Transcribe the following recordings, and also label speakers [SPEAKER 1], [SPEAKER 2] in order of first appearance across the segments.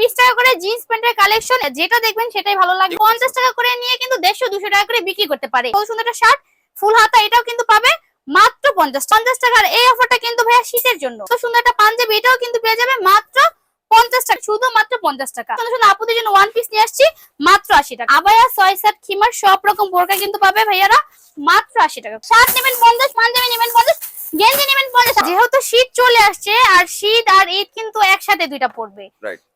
[SPEAKER 1] বিশ টাকা করে জিন্স প্যান্টের কালেকশন যেটা দেখবেন সেটাই ভালো লাগবে। পঞ্চাশ টাকা করে নিয়ে কিন্তু দেড়শো দুশো টাকা করে বিক্রি করতে পারে। খুব সুন্দর একটা শার্ট ফুল হাতা এটাও কিন্তু পাবে মাত্র পঞ্চাশ। পঞ্চাশ টাকার এই অফারটা কিন্তু ভাইয়া শীতের জন্য। খুব সুন্দর একটা পাঞ্জাবি এটাও কিন্তু পেয়ে যাবে মাত্র পঞ্চাশ টাকা শুধু মাত্র পঞ্চাশ টাকা। শুধু আপুদের জন্য ওয়ান পিস নিয়ে আসছি মাত্র আশি টাকা। আবায়া খিমার সব রকম বোরকা কিন্তু পাবে ভাইয়ারা মাত্র আশি টাকা। শার্ট নেবেন পঞ্চাশ পাঞ্জাবি নেবেন পঞ্চাশ গেঞ্জি নেবেন পঞ্চাশ যেহেতু শীত চলে আসছে আর শীত আর ঈদ কিন্তু একসাথে দুইটা পড়বে।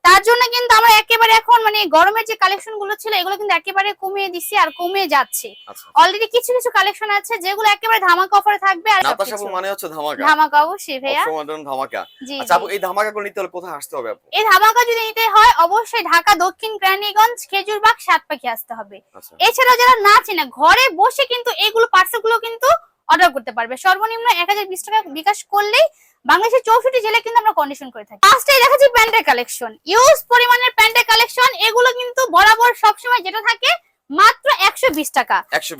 [SPEAKER 1] তার জন্য কিন্তু আমরা একেবারে এখন মানে গরমের যে কালেকশনগুলো ছিল এগুলো কিন্তু একেবারে কমিয়ে দিছি আর কমে যাচ্ছে।
[SPEAKER 2] আচ্ছা।
[SPEAKER 1] অলরেডি কিছু কিছু কালেকশন আছে যেগুলো একেবারে ধামাকা অফারে থাকবে আর
[SPEAKER 2] নাতাশা মানে হচ্ছে ধামাকা।
[SPEAKER 1] ধামাকা অবশ্যই ভাইয়া।
[SPEAKER 2] অসময়ন ধামাকা। আচ্ছা আপু এই ধামাকা করে নিতে হলে কোথায় আসতে হবে আপু?
[SPEAKER 1] এই ধামাকা যদি নিতে হয় অবশ্যই ঢাকা দক্ষিণ কেরানীগঞ্জ খেজুরবাগ সাতপাখি আসতে হবে।
[SPEAKER 2] আচ্ছা।
[SPEAKER 1] এছাড়াও যারা না চেনে ঘরে বসে কিন্তু এগুলো পার্সেলগুলো কিন্তু অর্ডার করতে পারবে। সর্বনিম্ন এক হাজার বিশ টাকা বিকাশ করলেই বাংলাদেশের চৌষট্টি জেলায় কিন্তু আমরা কন্ডিশন করে থাকি। ফার্স্টে দেখাচ্ছি প্যান্টের কালেকশন ইউজ পরিমাণের প্যান্টের কালেকশন এগুলো কিন্তু বরাবর সবসময় যেটা থাকে মাত্র একশো বিশ টাকা।
[SPEAKER 2] একশো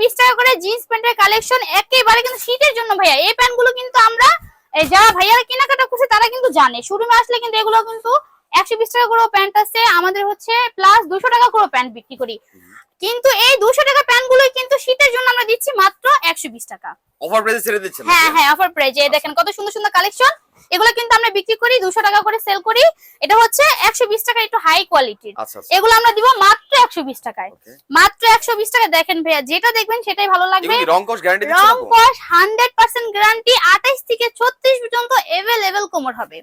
[SPEAKER 2] বিশ।
[SPEAKER 1] টাকা করে জিন্স প্যান্টের কালেকশন একেবারে কিন্তু শীতের জন্য ভাইয়া। এই প্যান্টগুলো কিন্তু আমরা যারা ভাইয়ারা কেনাকাটা করছে তারা কিন্তু জানে। শোরুমে আসলে কিন্তু এগুলো কিন্তু একশো বিশ টাকা করে প্যান্ট আছে আমাদের হচ্ছে প্লাস দুশো টাকা করে প্যান্ট বিক্রি করি। কিন্তু এই দুশো টাকা প্যান্টগুলো কিন্তু শীতের জন্য আমরা দিচ্ছি মাত্র একশো বিশ টাকা।
[SPEAKER 2] অফার প্রাইসে ছেড়ে দিচ্ছেন
[SPEAKER 1] হ্যাঁ হ্যাঁ অফার প্রাইজে দেখেন কত সুন্দর সুন্দর কালেকশন এগুলো কিন্তু আমরা বিক্রি করি দুশো টাকা করে সেল করি। এটা হচ্ছে একশো বিশ টাকা একটু হাই কোয়ালিটির
[SPEAKER 2] আচ্ছা আচ্ছা।
[SPEAKER 1] এগুলো আমরা দিব মাত্র একশো বিশ টাকায়। মাত্র একশো বিশ টাকা দেখেন ভাইয়া যেটা দেখবেন সেটাই ভালো লাগবে।
[SPEAKER 2] এগুলো কি রং কস গ্যারান্টি দিচ্ছেন
[SPEAKER 1] রং
[SPEAKER 2] আপু
[SPEAKER 1] কস হান্ড্রেড পার্সেন্ট গ্যারান্টি আঠাইশ থেকে ছত্রিশ পর্যন্ত এভেলেবেল কোমর হবে।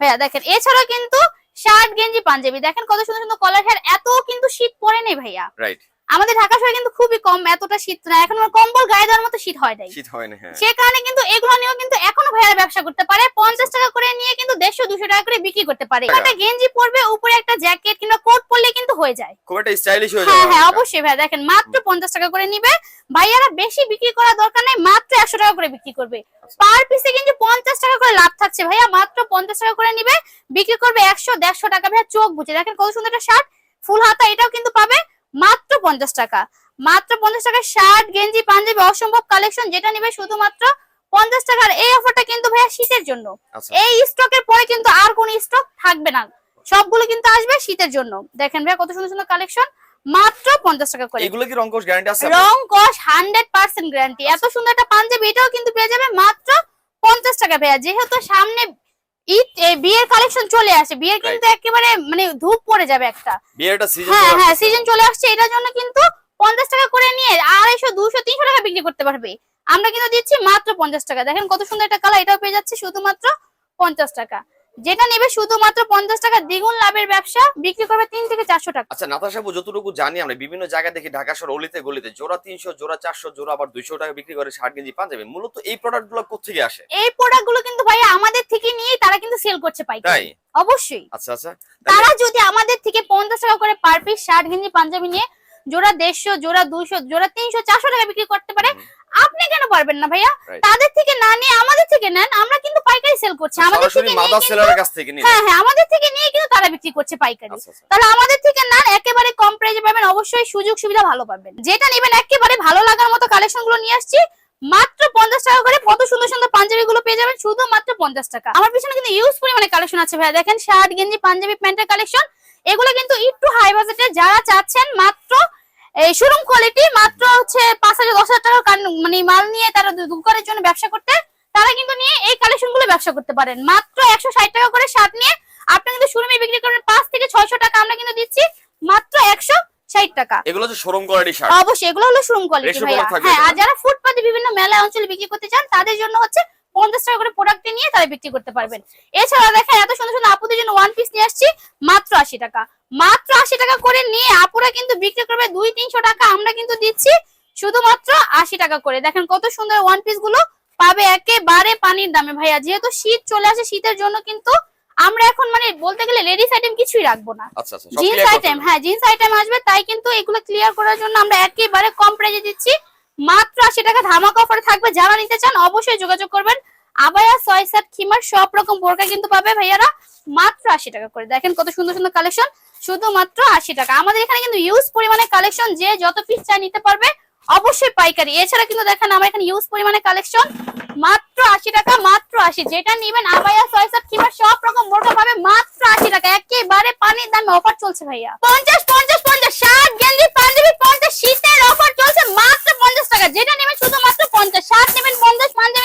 [SPEAKER 1] ভাইয়া দেখেন এছাড়া কিন্তু শার্ট গেঞ্জি পাঞ্জাবি। দেখেন কত সুন্দর সুন্দর কলার হেয়ার এত কিন্তু শীত পড়ে নেই ভাইয়া।
[SPEAKER 2] রাইট
[SPEAKER 1] আমাদের ঢাকা শহরে কিন্তু খুবই কম এতটা শীত না। এখন কম্বল গায়ে দেওয়ার মতো শীত হয় নাই।
[SPEAKER 2] শীত হয় না হ্যাঁ।
[SPEAKER 1] সে কারণে কিন্তু এগুলো নিয়েও কিন্তু এখনও ভাইয়ারা ব্যবসা করতে পারে। পঞ্চাশ টাকা করে নিয়ে কিন্তু দেড়শো দুশো টাকা করে বিক্রি করতে পারে। একটা গেঞ্জি পরবে উপরে একটা জ্যাকেট কিংবা কোট পরলে কিন্তু হয়ে যায়।
[SPEAKER 2] খুব একটা স্টাইলিশ হয়ে
[SPEAKER 1] হ্যাঁ হ্যাঁ অবশ্যই ভাই দেখেন মাত্র পঞ্চাশ টাকা করে নিবে। ভাইয়ারা বেশি বিক্রি করার দরকার নেই মাত্র একশো টাকা করে বিক্রি করবে।
[SPEAKER 2] আচ্ছা।
[SPEAKER 1] পার পিসে কিন্তু পঞ্চাশ টাকা করে লাভ থাকছে ভাইয়া। মাত্র পঞ্চাশ টাকা করে নিবে। বিক্রি করবে একশো দেড়শো টাকা। ভাইয়া চোখ বুঝে দেখেন কত সুন্দর একটা শার্ট। ফুল হাতা এটাও কিন্তু পাবে। মাত্র পঞ্চাশ টাকা। মাত্র পঞ্চাশ টাকা শার্ট গেঞ্জি পাঞ্জাবি অসম্ভব কালেকশন যেটা নিবে শুধুমাত্র পঞ্চাশ টাকার। এই অফারটা কিন্তু ভাইয়া শীতের জন্য।
[SPEAKER 2] আচ্ছা।
[SPEAKER 1] এই স্টকের পরে কিন্তু আর কোন স্টক থাকবে না। সবগুলো কিন্তু আসবে শীতের জন্য। দেখেন ভাইয়া কত সুন্দর সুন্দর কালেকশন মাত্র পঞ্চাশ টাকা করে।
[SPEAKER 2] এগুলো কি রং কস গ্যারান্টি আছে আপু?
[SPEAKER 1] রং কস হান্ড্রেড পার্সেন্ট গ্যারান্টি এত সুন্দর একটা পাঞ্জাবি এটাও কিন্তু পেয়ে যাবে মাত্র পঞ্চাশ টাকা ভাইয়া। যেহেতু সামনে ঈদ বিয়ের কালেকশন চলে আসে। বিয়ের কিন্তু একেবারে মানে ধূপ পড়ে যাবে একটা।
[SPEAKER 2] বিয়েরটা সিজন
[SPEAKER 1] হ্যাঁ হ্যাঁ সিজন চলে আসছে। এটার জন্য কিন্তু পঞ্চাশ টাকা করে নিয়ে আড়াইশো দুশো তিনশো টাকা বিক্রি করতে পারবে। আমরা কিন্তু দিচ্ছি মাত্র পঞ্চাশ টাকা। দেখেন কত সুন্দর একটা কালার এটাও পেয়ে যাচ্ছে শুধুমাত্র পঞ্চাশ টাকা। যেটা নেবে শুধুমাত্র পঞ্চাশ টাকা দ্বিগুণ লাভের ব্যবসা বিক্রি করবে তিন থেকে চারশো টাকা।
[SPEAKER 2] আচ্ছা যতটুকু জানি আমরা বিভিন্ন জায়গায় দেখি ঢাকা শহর অলিতে গলিতে জোড়া তিনশো জোড়া চারশো জোড়া আবার দুইশো টাকা বিক্রি করে শার্ট গেঞ্জি পাঞ্জাবি। মূলত এই প্রোডাক্টগুলো কোথেকে আসে?
[SPEAKER 1] এই প্রোডাক্টগুলো কিন্তু ভাই আমাদের থেকে নিয়ে তারা কিন্তু সেল করছে
[SPEAKER 2] তাই?
[SPEAKER 1] অবশ্যই।
[SPEAKER 2] আচ্ছা আচ্ছা।
[SPEAKER 1] তারা যদি আমাদের থেকে পঞ্চাশ টাকা করে পার পিস গেঞ্জি পাঞ্জাবি নিয়ে জোড়া দেড়শো জোড়া দুইশো জোড়া তিনশো চারশো টাকা বিক্রি করতে পারে আপনি কেন পারবেন না ভাইয়া? তাদের থেকে না নিয়ে আমাদের থেকে নেন আমরা কিন্তু পাইকারি সেল করছি আমাদের থেকে
[SPEAKER 2] মাদার সেলারের কাছ থেকে নিয়ে
[SPEAKER 1] হ্যাঁ হ্যাঁ আমাদের থেকে নিয়ে কিন্তু তারা বিক্রি করছে পাইকারি
[SPEAKER 2] আচ্ছা আচ্ছা
[SPEAKER 1] তাহলে আমাদের থেকে না একেবারে কম প্রাইজে পাবেন অবশ্যই সুযোগ সুবিধা ভালো পাবেন যেটা নেবেন একেবারে ভালো লাগার মতো কালেকশনগুলো নিয়ে আসছি মাত্র পঞ্চাশ টাকা করে কত সুন্দর সুন্দর পাঞ্জাবি গুলো পেয়ে যাবেন শুধু মাত্র পঞ্চাশ টাকা আমার পিছনে কিন্তু ইউজ পরিমাণে কালেকশন আছে ভাইয়া দেখেন শার্ট গেঞ্জি পাঞ্জাবি প্যান্টের কালেকশন এগুলো কিন্তু একটু হাই বাজেটে যারা চাচ্ছেন মাত্র এই শোরুম কোয়ালিটি মাত্র হচ্ছে পাঁচ হাজার দশ হাজার টাকার মানে মাল নিয়ে তারা দু- দোকানের জন্য ব্যবসা করতে তারা কিন্তু নিয়ে এই কালেকশনগুলো ব্যবসা করতে পারেন। মাত্র একশো ষাট টাকা করে শার্ট নিয়ে আপনি কিন্তু শোরুমে বিক্রি করবেন পাঁচ থেকে ছয়শো টাকা। আমরা কিন্তু দিচ্ছি মাত্র একশো ষাট টাকা।
[SPEAKER 2] এগুলো হচ্ছে শোরুম কোয়ালিটি শার্ট।
[SPEAKER 1] অবশ্যই এগুলো হলো শোরুম কোয়ালিটি ভাইয়া। হ্যাঁ আর যারা ফুটপাতে বিভিন্ন মেলা অঞ্চলে বিক্রি করতে চান তাদের জন্য হচ্ছে পঞ্চাশ টাকা করে প্রোডাক্ট নিয়ে তারা বিক্রি করতে পারবেন। এছাড়া দেখেন এত সুন্দর সুন্দর আপুদের জন্য ওয়ান পিস নিয়ে আসছি মাত্র আশি টাকা। মাত্র আশি টাকা করে নিয়ে আপুরা কিন্তু বিক্রি করবে দুই তিনশো টাকা। আমরা কিন্তু দিচ্ছি শুধুমাত্র আশি টাকা করে। দেখেন কত সুন্দর ওয়ান পিসগুলো পাবে একেবারে পানির দামে। ভাইয়া যেহেতু শীত চলে আসে শীতের জন্য কিন্তু আমরা এখন মানে বলতে গেলে লেডিস আইটেম কিছুই রাখব না।
[SPEAKER 2] আচ্ছা আচ্ছা
[SPEAKER 1] জিন্স আইটেম হ্যাঁ জিন্স আইটেম আসবে তাই কিন্তু এগুলো ক্লিয়ার করার জন্য আমরা একেবারে কম প্রাইজে দিচ্ছি। মাত্র আশি টাকা ধামাকা অফারে থাকবে। যারা নিতে চান অবশ্যই যোগাযোগ করবেন। আবায়া ছয় সাত খিমার সব রকম বোরকা কিন্তু পাবে ভাইয়ারা। মাত্র আশি টাকা করে। দেখেন কত সুন্দর সুন্দর কালেকশন শুধুমাত্র আশি টাকা। আমাদের এখানে কিন্তু ইউজ পরিমাণে কালেকশন যে যত পিস চাই নিতে পারবে অবশ্যই পাইকারি। এছাড়া কিন্তু দেখেন আমার এখানে ইউজ পরিমাণে কালেকশন মাত্র আশি টাকা, মাত্র আশি। যেটা নিবেন আবাইয়া ছয় কিংবা, সব রকম মোটা ভাবে মাত্র আশি টাকা। একেবারে পানির দামে অফার চলছে ভাইয়া। পঞ্চাশ পঞ্চাশ পঞ্চাশ, ষাট, গেঞ্জি, পাঞ্জাবি, পঞ্চাশ, শীতের অফার চলছে মাত্র পঞ্চাশ টাকা। যেটা নেবেন শুধুমাত্র পঞ্চাশ। ষাট নেবেন পঞ্চাশ পঞ্চাশ